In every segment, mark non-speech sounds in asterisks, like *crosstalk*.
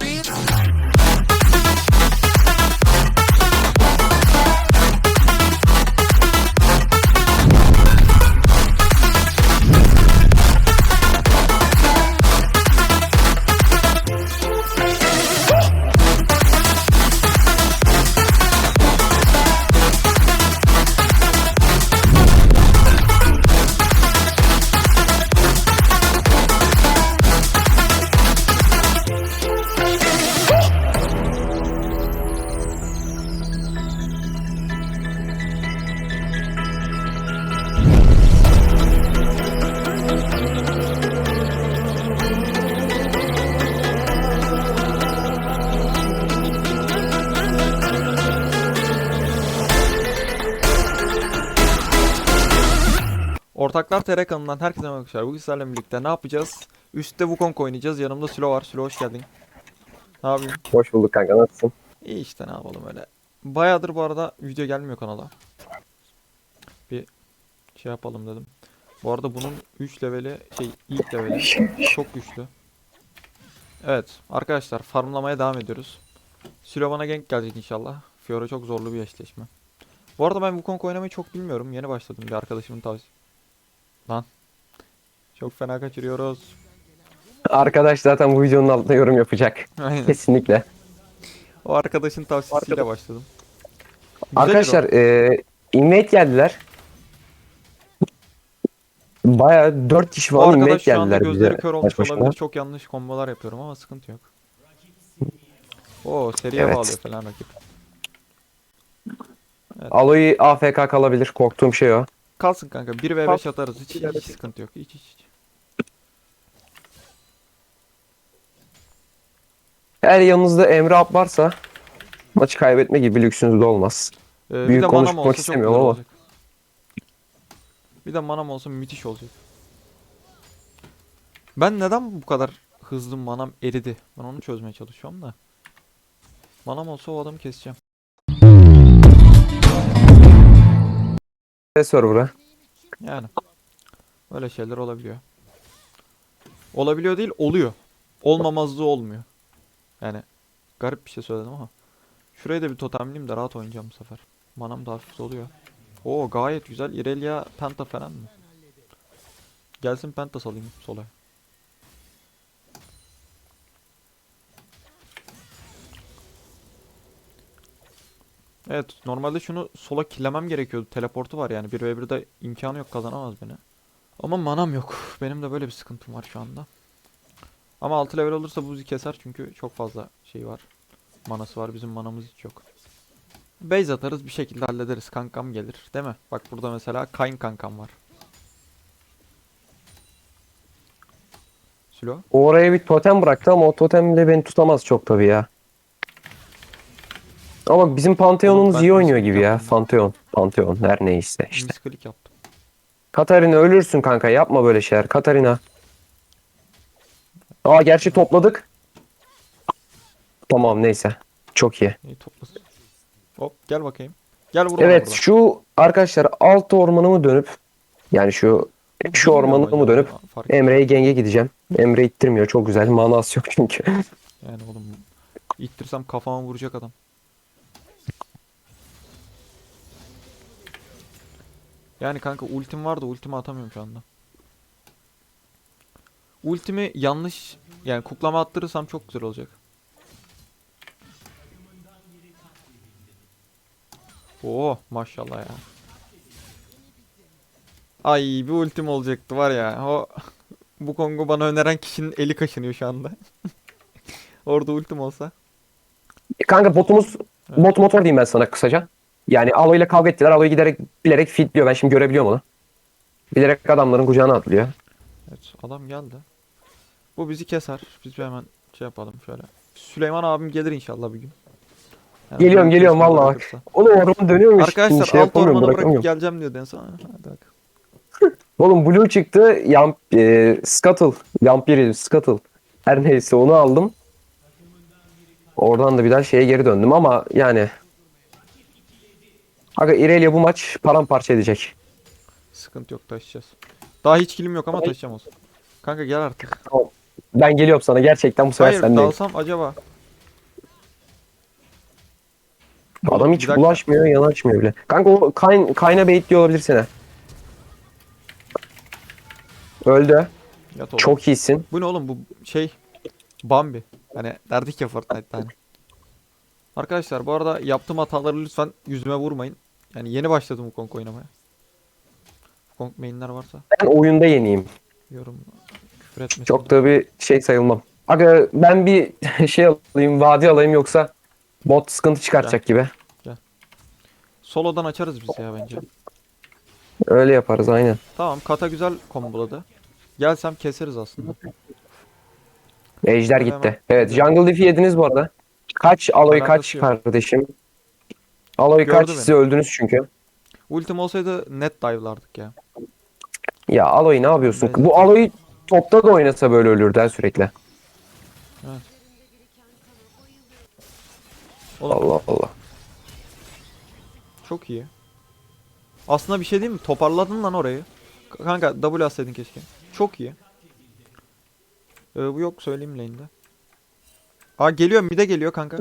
on. Ortaklar TR kanalından herkese merhaba arkadaşlar. Bugün sizlerle birlikte ne yapacağız? Üstte Wukong oynayacağız. Yanımda Sülo var. Sülo hoş geldin. Ne yapayım? Hoş bulduk kanka nasılsın? İyi işte ne yapalım öyle. Bayağıdır bu arada video gelmiyor kanala. Bir şey yapalım dedim. Bu arada bunun 3 leveli şey ilk leveli *laughs* çok güçlü. Evet arkadaşlar farmlamaya devam ediyoruz. Sülo bana gank gelecek inşallah. Fiora çok zorlu bir eşleşme. Bu arada ben Wukong oynamayı çok bilmiyorum. Yeni başladım bir arkadaşımın tavsiye. Lan. Çok fena kaçırıyoruz. Arkadaş zaten bu videonun altına yorum yapacak. Aynen. Kesinlikle. O arkadaşın tavsiyesiyle başladım. Güzel Arkadaşlar e, invade geldiler. Baya 4 kişi o falan invade arkadaş şu anda geldiler gözleri bize. kör olmuş baş başına. olabilir. Çok yanlış kombolar yapıyorum ama sıkıntı yok. Oo seriye Evet. bağlıyor falan rakip. Aloy AFK kalabilir. Korktuğum şey o. Kalsın kanka 1v5 atarız hiç, hiç sıkıntı yok. Hiç hiç. hiç. Eğer yanınızda Emre Alp varsa maçı kaybetme gibi lüksünüz de olmaz. Ee, bir Büyük de manam konuşmak olsa çok istemiyorum ama. olacak. Bir de manam olsa müthiş olacak. Ben neden bu kadar hızlı manam eridi? Ben onu çözmeye çalışıyorum da. Manam olsa o adamı keseceğim. Ne server'a? Yani. Böyle şeyler olabiliyor. Olabiliyor değil, oluyor. Olmamazlığı olmuyor. Yani garip bir şey söyledim ama. Şuraya da bir totemleyeyim de rahat oynayacağım bu sefer. Manam da hafif oluyor. Oo gayet güzel. Irelia Penta falan mı? Gelsin Penta salayım sola. Evet normalde şunu sola killemem gerekiyordu. Teleportu var yani 1v1'de imkanı yok kazanamaz beni. Ama manam yok. *laughs* Benim de böyle bir sıkıntım var şu anda. Ama 6 level olursa buzi keser çünkü çok fazla şey var. Manası var bizim manamız hiç yok. Base atarız bir şekilde hallederiz. Kankam gelir değil mi? Bak burada mesela Kayn kankam var. Sülo. Oraya bir totem bıraktı ama o totem de beni tutamaz çok tabii ya. Ama bizim Pantheon'umuz ben iyi oynuyor gibi ya. yaptım. Pantheon. Pantheon her neyse işte. Misklik yaptım. Katarina ölürsün kanka yapma böyle şeyler. Katarina. Aa gerçi topladık. Tamam neyse. Çok iyi. İyi toplasın. Hop gel bakayım. Gel vur ona Evet buradan. şu arkadaşlar alt ormanımı dönüp yani şu şu bilmiyorum ormanımı acaba dönüp ya, fark Emre'ye genge gideceğim. Emre ittirmiyor çok güzel. Manası yok çünkü. Yani oğlum ittirsem kafama vuracak adam. Yani kanka ultim var da ultimi atamıyorum şu anda. Ultimi yanlış yani kuklama attırırsam çok güzel olacak. Oo maşallah ya. Ay bir ultim olacaktı var ya. O bu Kongo bana öneren kişinin eli kaşınıyor şu anda. *laughs* Orada ultim olsa. Kanka botumuz bot motor diyeyim ben sana kısaca. Yani Alo ile kavga ettiler. Alo'yu giderek bilerek fitliyor. Ben şimdi görebiliyorum onu. Bilerek adamların kucağına atlıyor. Evet adam geldi. Bu bizi keser. Biz bir hemen şey yapalım şöyle. Süleyman abim gelir inşallah bir gün. Yani Geliyorum, geliyorum vallahi bak. Oğlum orman dönüyormuş. Arkadaşlar şey alt ormanı bırakıp geleceğim diyordu en son. Hadi bak. *laughs* Oğlum Blue çıktı. Yamp, e, Scuttle. Yampiri, Scuttle. Her neyse onu aldım. Oradan da bir daha şeye geri döndüm ama yani. Aga Irelia bu maç paramparça edecek. Sıkıntı yok taşıyacağız. Daha hiç kilim yok ama taşıyacağım olsun. Kanka gel artık. Tamam. Ben geliyorum sana gerçekten bu sefer Hayır sendeyim. dalsam acaba. Adam Bir hiç dakika. bulaşmıyor, yanaşmıyor bile. Kanka o kayn, kayna baitliyor olabilir seni. Öldü. Yat oğlum. Çok iyisin. Bu ne oğlum bu şey Bambi. Hani derdik ya Fortnite'ta hani. Arkadaşlar bu arada yaptığım hataları lütfen yüzüme vurmayın. Yani yeni başladım bu Kong oynamaya. Kong mainler varsa Ben oyunda yeniyim. yorum küfür etmesin. Çok da bir şey sayılmam. Aga ben bir *laughs* şey alayım, vadi alayım yoksa bot sıkıntı çıkartacak gibi. Solo'dan açarız biz ya bence. Öyle yaparız aynen. Tamam kata güzel komboladı. Gelsem keseriz aslında. Ejder Hemen- gitti. Evet jungle diff'i yediniz bu arada. Kaç Aloy kaç Alakası yok. kardeşim? Aloy Gördü kaç beni. öldünüz çünkü. Ultim olsaydı net dive'lardık ya. Ya Aloy ne yapıyorsun? Evet. Bu Aloy topta da oynasa böyle ölürdü ha sürekli. Oğlum Allah Allah. çok iyi. Aslında bir şey değil mi? Toparladın lan orayı. Kanka W atsaydın keşke. Çok iyi. Ee, bu yok söyleyeyim lane'de. Aa geliyor mide geliyor kanka.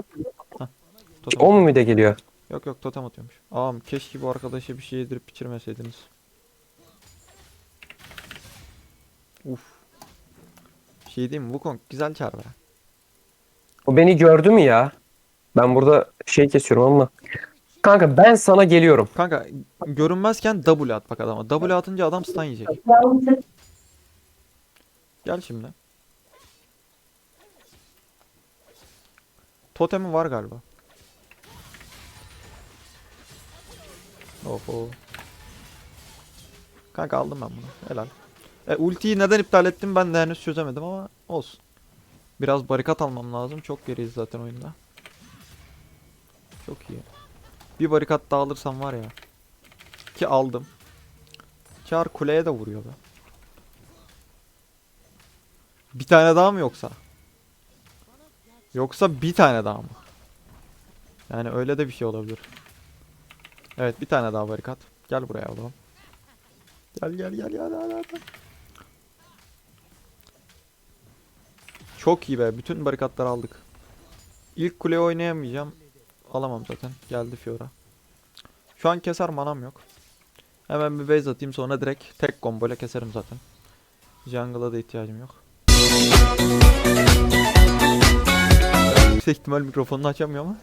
Totem. O mu bir de geliyor? Yok yok totem atıyormuş. Ağam keşke bu arkadaşa bir şey yedirip içirmeseydiniz. Uf. Bir şey diyeyim mi? Wukong güzel çağır be. O beni gördü mü ya? Ben burada şey kesiyorum ama. Kanka ben sana geliyorum. Kanka görünmezken W at bak adama. W atınca adam stun yiyecek. Gel şimdi. Totemi var galiba. Oho. Kanka aldım ben bunu. Helal. E, ultiyi neden iptal ettim ben de henüz çözemedim ama olsun. Biraz barikat almam lazım. Çok geriyiz zaten oyunda. Çok iyi. Bir barikat daha alırsam var ya. Ki aldım. Çağır kuleye de vuruyor be. Bir tane daha mı yoksa? Yoksa bir tane daha mı? Yani öyle de bir şey olabilir. Evet bir tane daha barikat. Gel buraya oğlum. Gel gel gel gel gel gel. Çok iyi be. Bütün barikatları aldık. İlk kuleye oynayamayacağım. Alamam zaten. Geldi Fiora. Şu an keser manam yok. Hemen bir base atayım sonra direkt tek combo ile keserim zaten. Jungle'a da ihtiyacım yok. Yüksek ihtimal mikrofonunu açamıyor ama.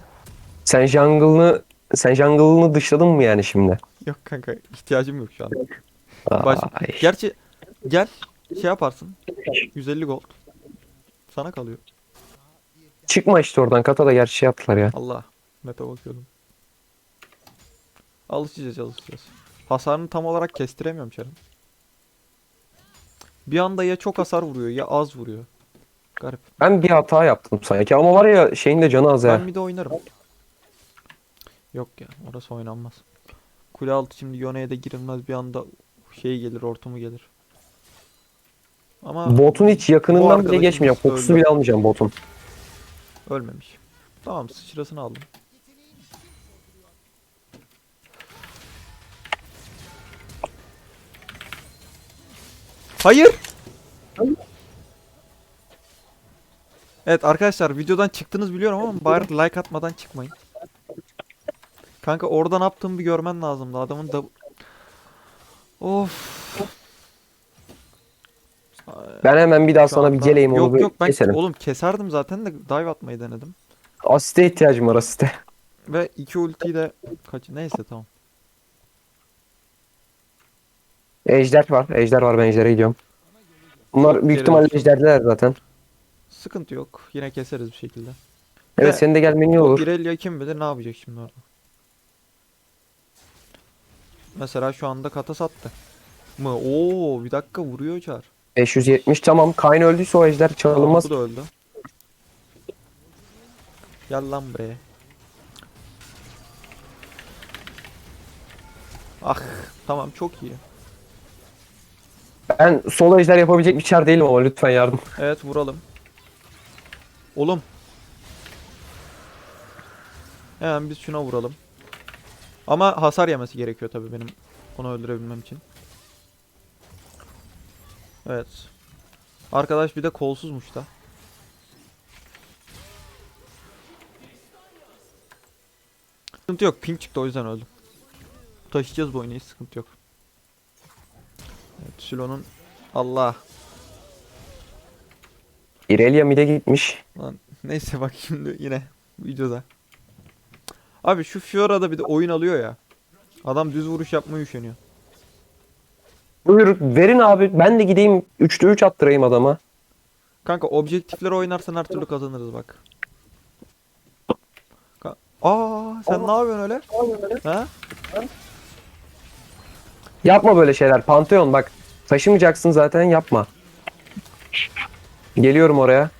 Sen jungle'ını sen jungle'ını dışladın mı yani şimdi? Yok kanka ihtiyacım yok şu an. Baş... Ay. Gerçi gel şey yaparsın. 150 gold. Sana kalıyor. Çıkma işte oradan kata da gerçi şey yaptılar ya. Allah. Map'e bakıyordum. Alışacağız alışacağız. Hasarını tam olarak kestiremiyorum Çarın. Bir anda ya çok hasar vuruyor ya az vuruyor. Garip. Ben bir hata yaptım sanki ama var ya şeyin de canı az Ben ya. bir de oynarım. Yok ya orası oynanmaz. Kule altı şimdi Yone'ye de girilmez bir anda şey gelir ortamı gelir. Ama Botun hiç yakınından bile geçmeyeceğim. Kokusu bile almayacağım botun. ölmemiş. Tamam sıçrasını aldım. Hayır. Evet arkadaşlar videodan çıktınız biliyorum ama bari like atmadan çıkmayın. Kanka orada ne yaptığımı bir görmen lazımdı. Adamın da... Of. Ben hemen bir daha Şu sana bir anda- geleyim onu Yok bir yok ben keselim. oğlum keserdim zaten de dive atmayı denedim. Asiste ihtiyacım var asiste. Ve iki ultiyi de kaç neyse tamam. Ejder var. Ejder var ben ejdere gidiyorum. Bunlar büyük geri ihtimalle düştüm. ejderdiler zaten. Sıkıntı yok. Yine keseriz bir şekilde. Evet Ve senin de gelmen iyi olur. Irelia kim bilir ne yapacak şimdi orada. Mesela şu anda kata sattı. Mı? Oo bir dakika vuruyor Çar. 570 tamam. Kayn öldüyse o ejder çalınmaz. Bu da öldü. Gel lan buraya. Ah tamam çok iyi. Ben solo ejder yapabilecek bir çar değilim ama lütfen yardım. Evet vuralım. Oğlum. Hemen biz şuna vuralım. Ama hasar yemesi gerekiyor tabii benim onu öldürebilmem için. Evet. Arkadaş bir de kolsuzmuş da. Sıkıntı yok. Ping çıktı o yüzden öldüm. Taşıyacağız bu oyunu hiç sıkıntı yok. Evet, Sülo'nun Allah. Irelia mid'e gitmiş. Lan neyse bak şimdi yine videoda. Abi şu Fiora'da bir de oyun alıyor ya. Adam düz vuruş yapmaya üşeniyor. Buyur verin abi ben de gideyim 3'te 3 attırayım adama. Kanka objektifleri oynarsan her türlü kazanırız bak. Ka- Aa sen ne yapıyorsun öyle? Ha? Yapma böyle şeyler. Pantheon bak. Taşımayacaksın zaten yapma. Geliyorum oraya.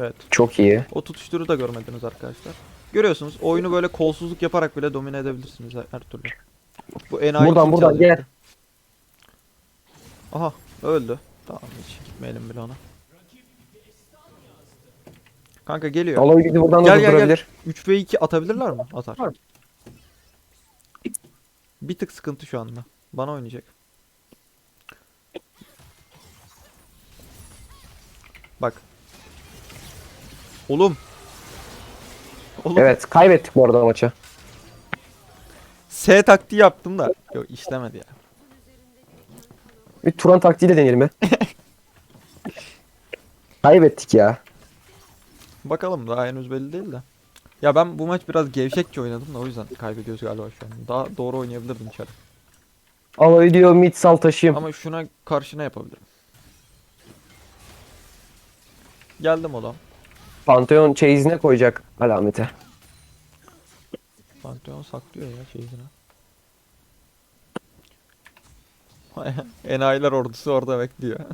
Evet. Çok iyi. O tutuşturu da görmediniz arkadaşlar. Görüyorsunuz oyunu böyle kolsuzluk yaparak bile domine edebilirsiniz her, türlü. Bu enayi Buradan, buradan, gel. Aha öldü. Tamam hiç gitmeyelim bile ona. Kanka geliyor. Aloy bizi buradan da Gel, gel, gel. durdurabilir. 3 ve 2 atabilirler mi? Atar. Bir tık sıkıntı şu anda. Bana oynayacak. Bak. Oğlum. Oğlum. Evet kaybettik bu arada maçı. S taktiği yaptım da. Yok işlemedi ya. Bir Turan taktiğiyle deneyelim be. *laughs* kaybettik ya. Bakalım daha henüz belli değil de. Ya ben bu maç biraz gevşekçe oynadım da o yüzden kaybediyoruz galiba şu an. Daha doğru oynayabilirdim içeri. Aloy diyor mid sal taşıyayım. Ama şuna karşı ne yapabilirim? Geldim oğlum. Pantheon chase'ine koyacak alamete. Pantheon saklıyor ya şeyini. *laughs* Enayiler ordusu orada bekliyor. *laughs*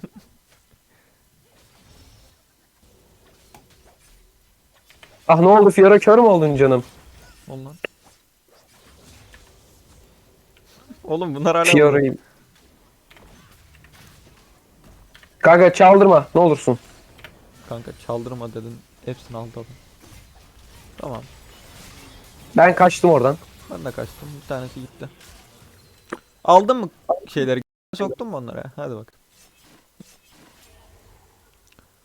Ah ne oldu Fiora kör mü oldun canım? Ol lan. *laughs* Oğlum bunlar hala Fiora'yı. Kanka çaldırma ne olursun. Kanka çaldırma dedin. Hepsini aldı adam. Tamam. Ben kaçtım oradan. Ben de kaçtım. Bir tanesi gitti. Aldın mı şeyleri? Soktun mu onlara? Hadi bak.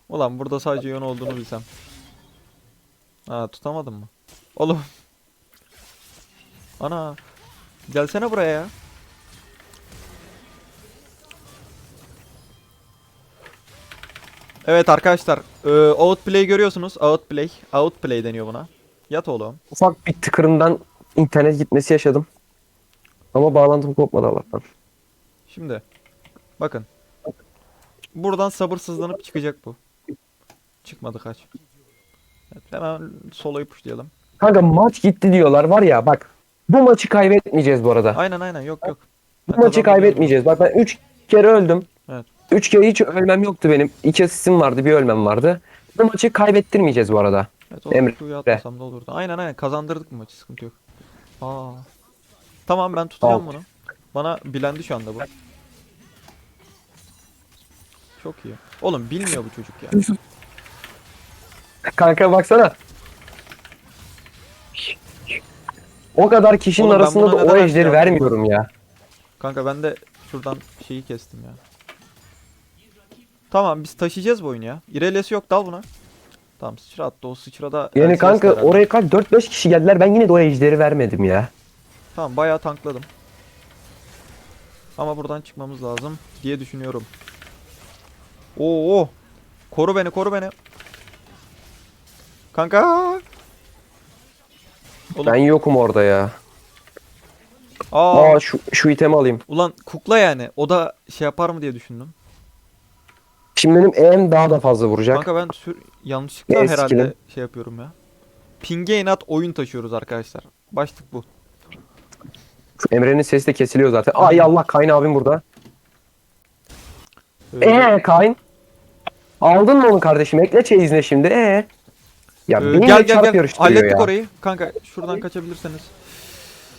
Ulan burada sadece yön olduğunu bilsem. Ha tutamadın mı? Oğlum. Ana. Gelsene buraya ya. Evet arkadaşlar. E, outplay görüyorsunuz. Outplay. Outplay deniyor buna. Yat oğlum. Ufak bir tıkırından internet gitmesi yaşadım. Ama bağlantım kopmadı Allah'tan. Şimdi bakın. Buradan sabırsızlanıp çıkacak bu. Çıkmadı kaç. Evet, hemen sola puşlayalım. Kanka maç gitti diyorlar var ya bak. Bu maçı kaybetmeyeceğiz bu arada. Aynen aynen yok yok. Bu maçı kaybetmeyeceğiz. Bak ben 3 kere öldüm. Evet. 3 kere hiç ölmem yoktu benim. 2 asistim vardı, bir ölmem vardı. Bu maçı kaybettirmeyeceğiz bu arada. Evet o Emre. Q'yu atmasam da olurdu. Aynen aynen kazandırdık bu maçı sıkıntı yok. Aa. Tamam ben tutacağım Al. bunu. Bana bilendi şu anda bu. Çok iyi. Oğlum bilmiyor bu çocuk ya. Kanka baksana. O kadar kişinin Oğlum ben arasında buna da o neden ejderi vermiyorum ya. Kanka ben de şuradan şeyi kestim ya. Tamam biz taşıyacağız bu oyunu ya. İrelyası yok dal buna. Tamam sıçra attı o sıçrada. Yani kanka herhalde. oraya kaç 4-5 kişi geldiler ben yine de o ejderi vermedim ya. Tamam bayağı tankladım. Ama buradan çıkmamız lazım diye düşünüyorum. Oo. Koru beni koru beni. Kanka. Oğlum, Ben yokum orada ya. aa, Aa şu, şu itemi alayım. ulan kukla yani. O da şey yapar mı diye düşündüm. Şimdi benim EM daha da fazla vuracak. Kanka ben sür yanlışlıkla Ne herhalde şey yapıyorum ya. Ping'e inat oyun taşıyoruz arkadaşlar. Başlık bu. Emre'nin sesi de kesiliyor zaten. Ay Allah Kayn abim burada. Ee, Eee Kayn? Aldın mı onu kardeşim? Ekle çeyizine şimdi. Ee. Ya e, beni gel gel çarp gel. yarıştırıyor Hallettik ya. orayı. Kanka şuradan kaçabilirseniz.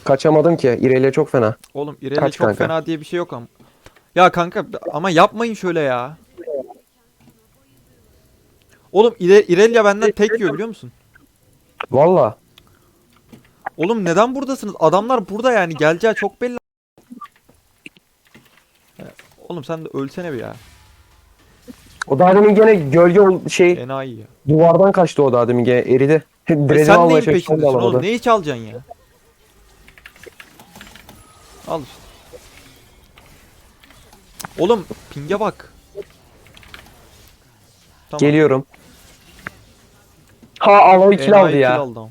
Kaçamadım ki. İrelia çok fena. Oğlum İrelia Kaç çok kanka? fena diye bir şey yok ama. Ya kanka ama yapmayın şöyle ya. Oğlum İre, İrelia benden tek yiyor biliyor musun? Valla. Oğlum neden buradasınız? Adamlar burada yani geleceği çok belli. Oğlum sen de ölsene bir ya. O daha demin gene gölge ol- şey Enayi ya. duvardan kaçtı o daha demin gene eridi. *laughs* Dread'i sen neyin da peşindesin alamadı. oğlum? Neyi çalacaksın ya? Al işte. Oğlum pinge bak. Tamam. Geliyorum. Ha Alo 2 Enayi aldı ya. aldı ama.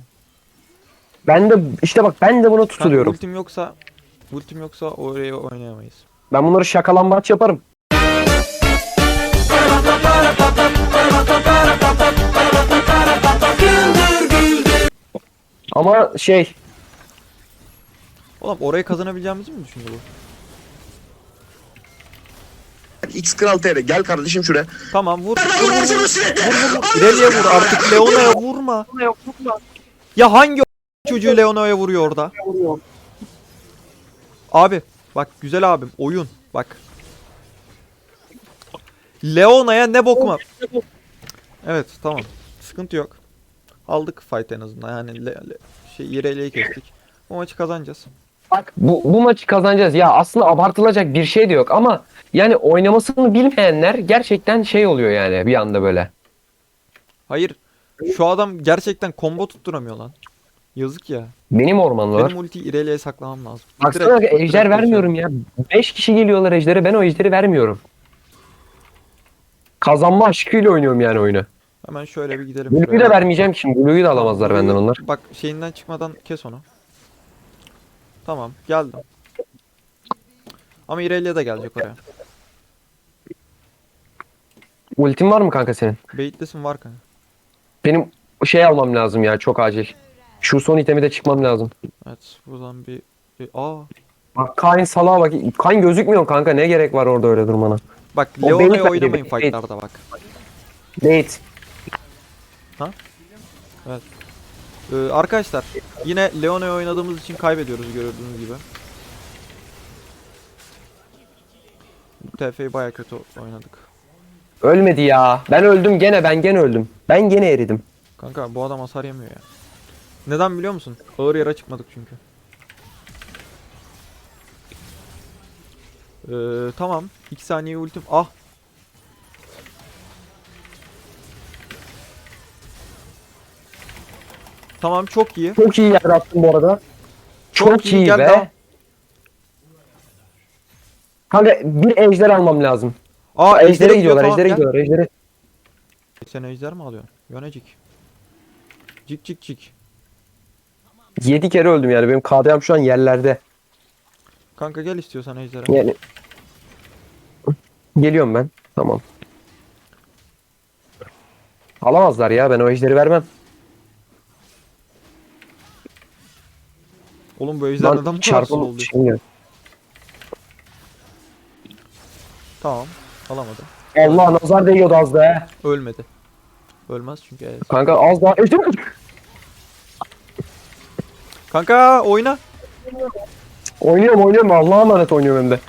Ben de işte bak ben de bunu Kanka tutuluyorum. ultim yoksa ultim yoksa oraya oynayamayız. Ben bunları şakalambaç yaparım. Ama şey Oğlum orayı kazanabileceğimizi mi düşündü bu? X Kral TR gel kardeşim şuraya. Tamam vur. Vur vur vur. Vur vur vur. İleriye vur artık Leona'ya vurma. Ya hangi çocuğu Leona'ya vuruyor orada? Abi bak güzel abim oyun bak. Leona'ya ne bokma. Evet tamam. Sıkıntı yok. Aldık fight en azından. Yani le, le, şey İrelia'yı kestik. Bu maçı kazanacağız. Bak bu, bu maçı kazanacağız. Ya aslında abartılacak bir şey de yok ama yani oynamasını bilmeyenler gerçekten şey oluyor yani bir anda böyle. Hayır. Şu adam gerçekten combo tutturamıyor lan. Yazık ya. Benim ormanlar. Benim ultiyi İrelia'ya saklamam lazım. Baksana Direkt- ejder direkt vermiyorum ya. 5 kişi geliyorlar ejdere ben o ejderi vermiyorum. Kazanma aşkıyla oynuyorum yani oyunu. Hemen şöyle bir gidelim. Blue'yu da vermeyeceğim şimdi. Blue'yu da alamazlar benden onlar. Bak şeyinden çıkmadan kes onu. Tamam geldim. Ama Irelia da gelecek oraya. Ultin var mı kanka senin? Baitlesin var kanka. Benim şey almam lazım ya çok acil. Şu son itemi de çıkmam lazım. Evet buradan bir... bir- Aa. Bak Kain salağa bak. Kain gözükmüyor kanka ne gerek var orada öyle durmana. Bak O Leona'ya bait oynamayın bait. fightlarda bak. Nate. Ee, arkadaşlar yine Leona'ya oynadığımız için kaybediyoruz gördüğünüz gibi. TF'yi baya kötü oynadık. Ölmedi ya. Ben öldüm gene ben gene öldüm. Ben gene eridim. Kanka bu adam hasar yemiyor ya. Neden biliyor musun? Ağır yara çıkmadık çünkü. Ee, tamam. 2 saniye ultim. Ah. Tamam çok iyi. Çok iyi yer attım bu arada. Çok, Çok iyi, iyi, gel be. devam. Kanka bir ejder almam lazım. Aa Ejder'e ejder'e gidiyorlar, tamam, ejder'e gel. gidiyorlar, ejder'e. Sen ejder mi alıyorsun? Yönecik. Cik cik cik. 7 kere öldüm yani benim KDM şu an yerlerde. Kanka gel istiyorsan ejder'e. Yani geliyorum ben. Tamam. Alamazlar ya ben o ejderi vermem. Oğlum bu ejder neden bu kadar slow oluyor? şey. Tamam. Alamadı. Allah nazar değiyordu az da he. Ölmedi. Ölmez çünkü evet. Kanka az daha ejder Kanka oyna. Oynuyorum oynuyorum Allah'a emanet oynuyorum hem de.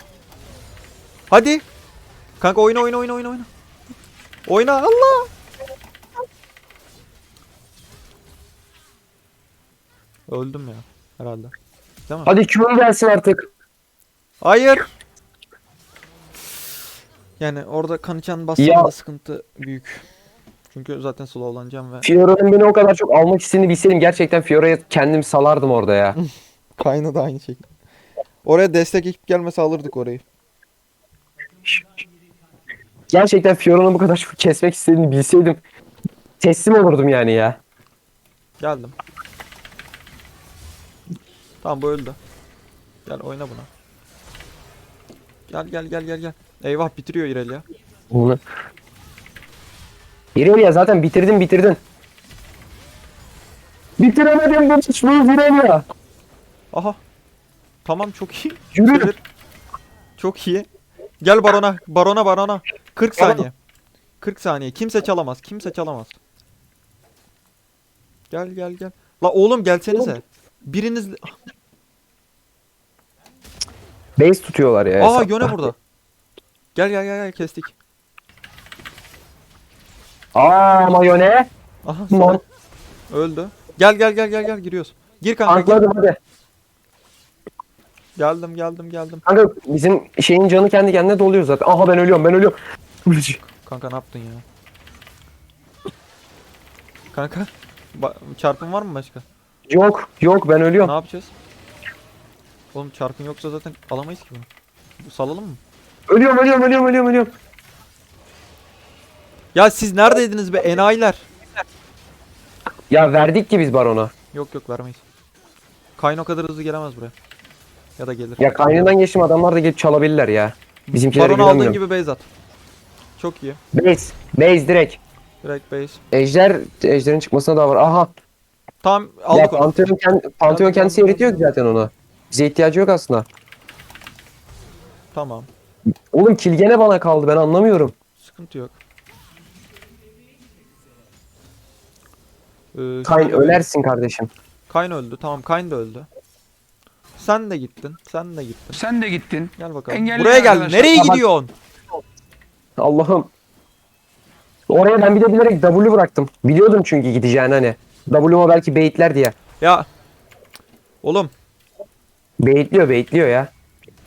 Hadi. Kanka oyna oyna oyna oyna oyna. Oyna Allah. Öldüm ya herhalde. Değil mi? Hadi Q'un gelsin artık. Hayır. Yani orada kanıçan bastığında Ya. sıkıntı büyük. Çünkü zaten slowlanacağım ve Fiora'nın beni o kadar çok almak istediğini bilseydim gerçekten Fiora'ya kendim salardım orada ya. *laughs* Kaynadı aynı şekilde. Oraya destek ekip gelmese alırdık orayı. gerçekten Fiora'nın bu kadar çok kesmek istediğini bilseydim teslim olurdum yani ya. Geldim. Tamam bu öldü. Gel oyna buna. Gel gel gel gel gel. Eyvah bitiriyor İrelia. Bunu. İrelia zaten bitirdin bitirdin. Bitiremedim bu suçluyu İrelia. Aha. Tamam çok iyi. Yürü. Çevir. Çok iyi. Gel barona. Barona barona. 40 Tamam. saniye. 40 saniye. Kimse çalamaz. Kimse çalamaz. Gel gel gel. La oğlum gelsenize. Biriniz... Base tutuyorlar ya. Aa hesapta. Yone burada. Gel gel gel gel kestik. Aa mayone. Aha Lan. salak. Öldü. Gel gel gel gel gel giriyoruz. Gir kanka. gir. Ankladım hadi. Geldim geldim geldim. Kanka bizim şeyin canı kendi kendine doluyor zaten. Aha ben ölüyorum ben ölüyorum. Kanka ne yaptın ya? Kanka çarpın var mı başka? Yok yok ben Ne ölüyorum. yapacağız? Oğlum çarpın yoksa zaten alamayız ki bunu. Salalım mı? Ölüyorum ölüyorum ölüyorum ölüyorum ölüyorum. Ya siz neredeydiniz be enayiler? Ya verdik ki biz barona. Yok yok vermeyiz. Kayn o kadar hızlı gelemez buraya. Ya da gelir. Ya kaynından geçtim adamlar da gelip çalabilirler ya. Bizimkilere Baron aldığın gibi base at. Çok iyi. Base. Base direkt. Direkt base. Ejder, ejderin çıkmasına daha var. Aha. Tamam ya aldık onu. Pantheon, kend, Pantheon kendisi eritiyor ki zaten onu. Bize ihtiyacı yok aslında. Tamam. Oğlum kill gene bana kaldı ben anlamıyorum. Sıkıntı yok. Ee, Kayn şöyle- ölersin kardeşim. Kayn öldü. Tamam Kayn da öldü. Sen de gittin. Sen de gittin. Sen de gittin. Gel bakalım. Engelli Buraya gel. arkadaşlar. Nereye bak- gidiyorsun? Allah'ım. Oraya ben bir de bilerek W bıraktım. Biliyordum çünkü gideceğini hani. W'ma belki baitler diye. Ya. Oğlum. Baitliyor baitliyor ya.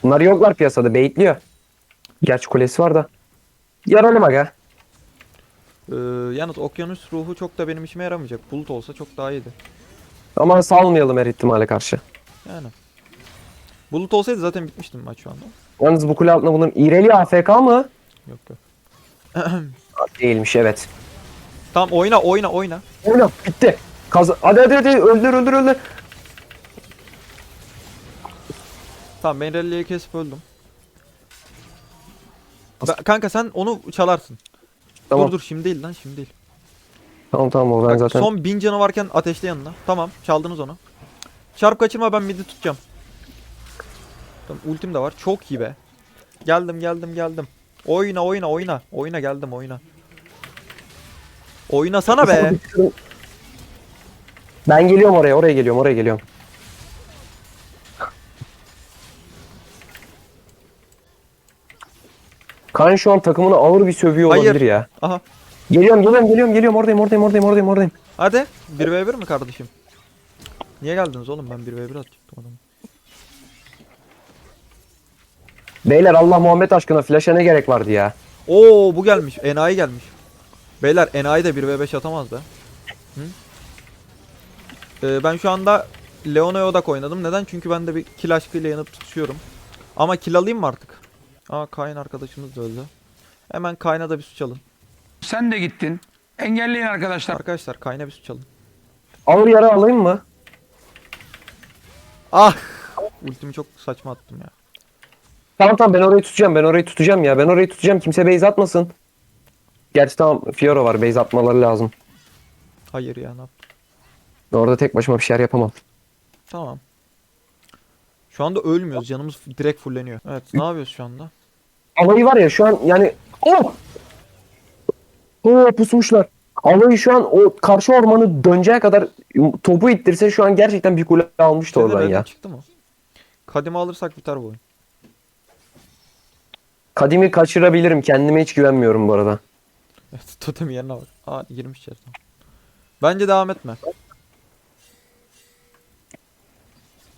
Bunlar yoklar piyasada baitliyor. Gerçi kulesi var da. Yaralım aga. Ee, yalnız okyanus ruhu çok da benim işime yaramayacak. Bulut olsa çok daha iyiydi. Ama salmayalım her ihtimale karşı. Yani. Bulut olsaydı zaten bitmiştim maç şu anda. Yalnız bu kule altında bunun İreli AFK mı? Yok yok. *clears throat* Değilmiş evet. Tamam oyna oyna oyna. Oyna bitti. Kaz hadi hadi hadi öldür öldür öldür. Tamam ben Rally'yi kesip öldüm. Ben- kanka sen onu çalarsın. Tamam. Dur dur şimdi değil lan şimdi değil. Tamam tamam o ben Bak, zaten. Son bin canı varken ateşle yanına. Tamam çaldınız onu. Çarp kaçırma ben midi tutacağım. Tamam ultim de var. Çok iyi be. Geldim geldim geldim. Oyna oyna oyna. Oyna geldim oyna. Oyna sana be. *laughs* Ben geliyorum oraya oraya geliyorum oraya geliyorum. Kaan şu an takımını ağır bir sövüyor Hayır. olabilir ya. Aha. Geliyorum geliyorum geliyorum geliyorum oradayım oradayım oradayım oradayım oradayım. Hadi 1v1 mi kardeşim? Niye geldiniz oğlum ben 1v1 atacaktım adamı. Beyler Allah Muhammed aşkına flash'a ne gerek vardı ya? Oo bu gelmiş. Enayi gelmiş. Beyler enayi de 1v5 atamaz da. Hı? Ee, ben şu anda Leona'ya odak oynadım. Neden? Çünkü ben de bir kill aşkıyla yanıp tutuşuyorum. Ama kill alayım mı artık? Aa Kayn arkadaşımız da öldü. Hemen Kayn'a da bir su çalın. Sen de gittin. Engelleyin arkadaşlar. Arkadaşlar Kayn'a bir su çalın. Ağır yara alayım mı? Ah! Ultimi çok saçma attım ya. Tamam tamam ben orayı tutacağım ben orayı tutacağım ya ben orayı tutacağım kimse base atmasın. Gerçi tamam Fiora var base atmaları lazım. Hayır ya ne yaptım? Orada tek başıma bir şeyler yapamam. Tamam. Şu anda ölmüyoruz. Canımız direkt fulleniyor. Evet ne yapıyoruz şu anda? Alayı var ya şu an yani oh! Oh pusmuşlar. Alayı şu an o karşı ormanı döneceği kadar topu ittirse şu an gerçekten bir kule almıştı Senin oradan ya. çıktı mı? Kadime alırsak biter bu oyun. Kadimi kaçırabilirim kendime hiç güvenmiyorum bu arada. *laughs* Totem yerine bak. Aa girmiş içeri. Bence devam etme.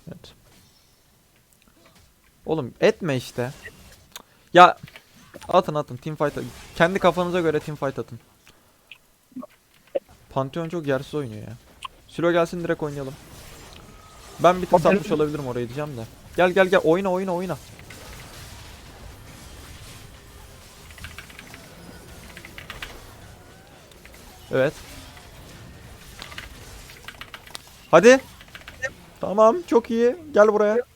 Evet. Oğlum etme işte. Ya atın atın team fight atın. Kendi kafanıza göre team fight atın. Pantheon çok yersiz oynuyor ya. Silo gelsin direkt oynayalım. Ben bir tık satmış olabilirim orayı diyeceğim de. Gel gel gel oyna oyna oyna. Evet. Hadi. Tamam çok iyi. Gel buraya.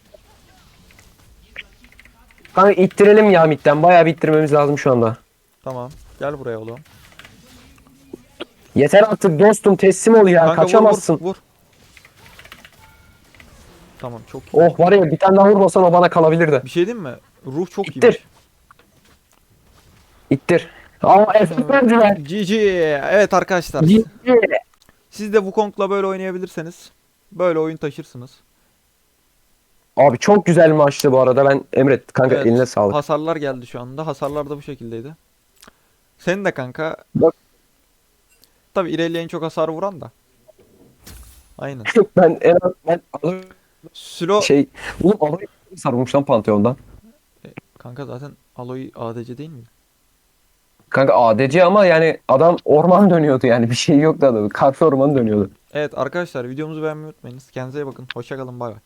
Kanka ittirelim ya midden bayağı bir ittirmemiz lazım şu anda. Tamam. Gel buraya oğlum. Yeter artık dostum teslim ol ya Kanka vur, kaçamazsın. Vur, vur. Tamam çok iyi. Oh var ya bir tane daha vurmasan o bana kalabilirdi. Bir şey diyeyim mi? Ruh çok İttir. iyiymiş. İttir. Aa efekt verdiler. GG. Evet arkadaşlar. GG. Siz de Wukong'la böyle oynayabilirseniz böyle oyun taşırsınız. Abi çok güzel maçtı bu arada ben Emret kanka Evet, eline sağlık. Hasarlar geldi şu anda. Hasarlar da bu şekildeydi. Senin de kanka. Bak. Tabi ilerleyen çok hasar vuran da. Aynen. *laughs* ben en az ben Sülo şey oğlum alayı sarılmış lan Pantheon'dan. Kanka zaten Aloy ADC değil mi? Kanka ADC ama yani adam orman dönüyordu yani bir şey yoktu adamın. Karşı orman dönüyordu. Evet arkadaşlar videomuzu beğenmeyi unutmayınız. Kendinize iyi bakın. Hoşçakalın bay bay.